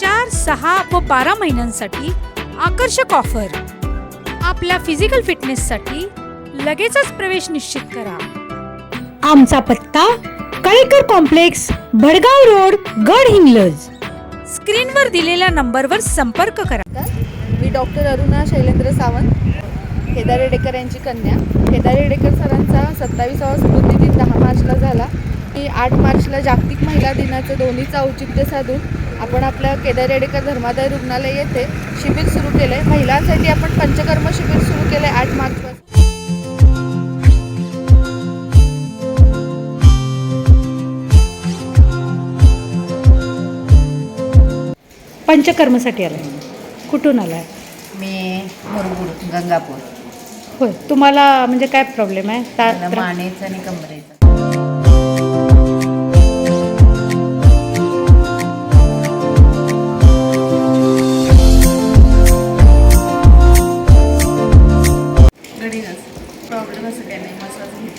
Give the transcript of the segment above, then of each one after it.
चार सहा व बारा महिन्यांसाठी आकर्षक ऑफर. आपल्या फिजिकल फिटनेससाठी लगेचच प्रवेश निश्चित करा. आमचा पत्ता कळेकर कॉम्प्लेक्स भडगाव रोड गड हिंगलज. स्क्रीनवर दिलेल्या नंबरवर संपर्क करा. मी डॉक्टर अरुणा शैलेंद्र सावंत केदार रेडेकर यांची कन्या. केदार रेडेकर सरांचा सत्तावीसावा स्मृतिदिन दहा मार्चला झाला. की आठ मार्चला जागतिक महिला दिनाचं दोन्हीचं औचित्य साधून आपण आपल्या केदार रेडेकर धर्मादाय रुग्णालय येथे शिबिर सुरू केलं आहे महिलांसाठी आपण पंचकर्म शिबिर सुरू केलं आहे आठ मार्चपासून पंचकर्मसाठी आलाय. कुठून आलाय? मी मुरगुड गंगापूर. होय तुम्हाला म्हणजे काय प्रॉब्लेम आहे? ता- मला त्रा- मानेचं आणि कमरेचं.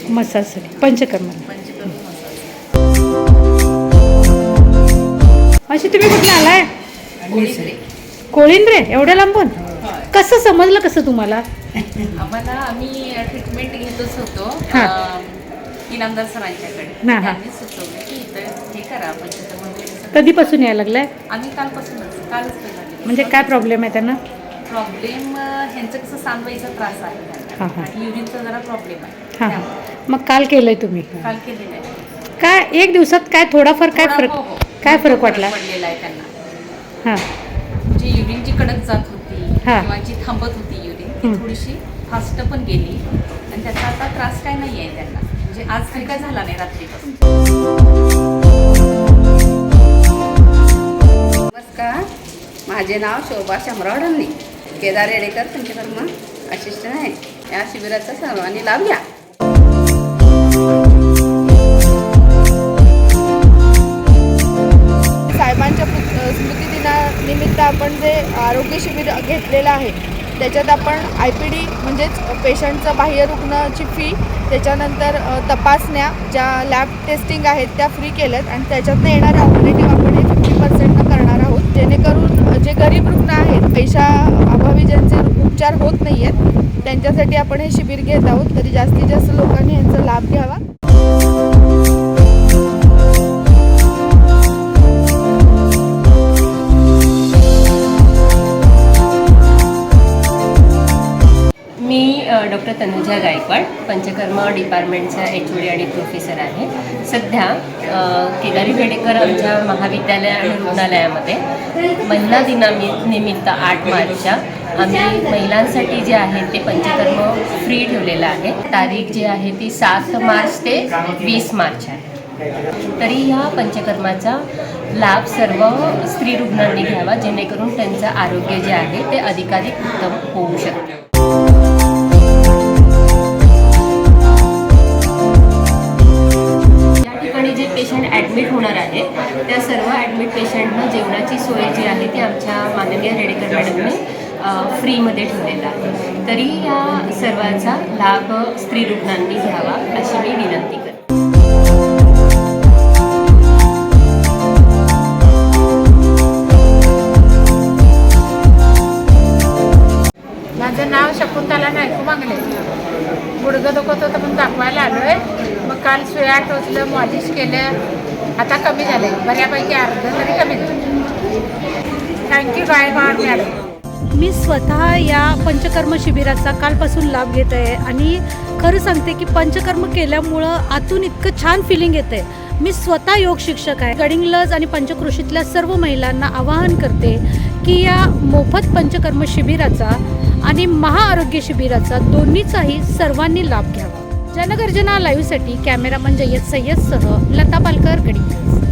मसाजसाठी पंचकर्म. पंचकर्म मसाज. अशी तुम्ही कुठे आलाय? कोळिंद्रे एवढ्या लांबून? कसं समजलं कसं तुम्हाला? आम्हाला आम्ही ट्रीटमेंट घेतच होतो. इनामदार सरांच्याकडे. सुचवलं की हे करा कधीपासून यायला लागलाय? आम्ही कालपासूनच कालच म्हणजे काय प्रॉब्लेम आहे त्यांना? प्रॉब्लेम ह्यांचं कसं सांगवायचा त्रास आहे. हा, हा. युरिनचा जरा प्रॉब्लेम आहे. हां त्यामुळे. मग काल केलंय तुम्ही? काल केलेलं आहे. काय एक दिवसात काय थोडाफार काय थोडा- फरक हो, हो. काय फरक वाटला? पडलेला आहे त्यांना. हां. जी युरिन जी कडक जात होती हा. किंवा जी थांबत होती युरिन ती हम्म. थोडीशी फास्ट पण गेली. आणि त्याचा आता त्रास काय नाही आहे त्यांना. म्हणजे आज तरी काय झाला नाही रात्रीपासून. नमस्कार. माझे नाव शोभा शमराव ढमणे केदार रेडेकर पंचकर्म असिस्टंट आहे या शिबिराचा सर्वांनी लाभ घ्या. साहेबांच्या पुत- अ, स्मृतिदिनानिमित्त आपण जे आरोग्य शिबिर घेतलेलं आहे त्याच्यात आपण आय पी डी म्हणजेच पेशंटचं बाह्य रुग्णाची फी त्याच्यानंतर तपासण्या ज्या लॅब टेस्टिंग आहेत त्या फ्री केल्यात आणि त्याच्यातनं येणाऱ्या ऑपरेटिव्ह आपण हे फिफ्टी पर्सेंटनं जेणेकरून जे गरीब रुग्ण आहेत पैशा अभावी ज्यांचे उपचार होत नाही आहेत त्यांच्यासाठी आपण हे शिबिर घेत आहोत. तरी जास्तीत जास्त लोकांनी यांचा लाभ घ्यावा. तनुजा गायकवाड पंचकर्म डिपार्टमेंटचा एच ओ डी आणि प्रोफेसर आहे. सध्या केदारी बेडेकर आमच्या महाविद्यालय आणि रुग्णालयामध्ये. महिला दिनामि निमित्त आठ मार्चच्या आम्ही महिलांसाठी जे आहे ते पंचकर्म फ्री ठेवलेलं आहे. तारीख जी आहे ती सात मार्च ते वीस मार्च आहे. तरी ह्या पंचकर्माचा लाभ सर्व स्त्री रुग्णांनी घ्यावा जेणेकरून त्यांचं आरोग्य जे आहे ते अधिकाधिक उत्तम होऊ शकते. रेडेकर मॅडमने फ्रीमध्ये ठेवलेला आहे. तरी या सर्वांचा लाभ स्त्री रुग्णांनी घ्यावा अशी मी विनंती करते. माझं नाव शकुंतला नायकू मागले. गुडगं दुखत होतं पण दाखवायला आलो आहे मग काल सुया टोचलं मॉलिश केलं. आता कमी झाले बऱ्यापैकी अर्ध तरी कमी झालं थँक्यू गायकवाड मॅडम मी स्वतः या पंचकर्म शिबिराचा कालपासून लाभ घेत आहे आणि खरं सांगते की पंचकर्म केल्यामुळं आतून इतकं छान फिलिंग आहे मी स्वतः योग शिक्षक आहे. गडिंग्लज आणि पंचकृषीतल्या सर्व महिलांना आवाहन करते की या मोफत पंचकर्म शिबिराचा आणि महाआरोग्य शिबिराचा दोन्हीचाही सर्वांनी लाभ घ्यावा. जनगर्जना लाईव्हसाठी कॅमेरामन जय्यद सय्यदसह लता पालकर गडिंग्लज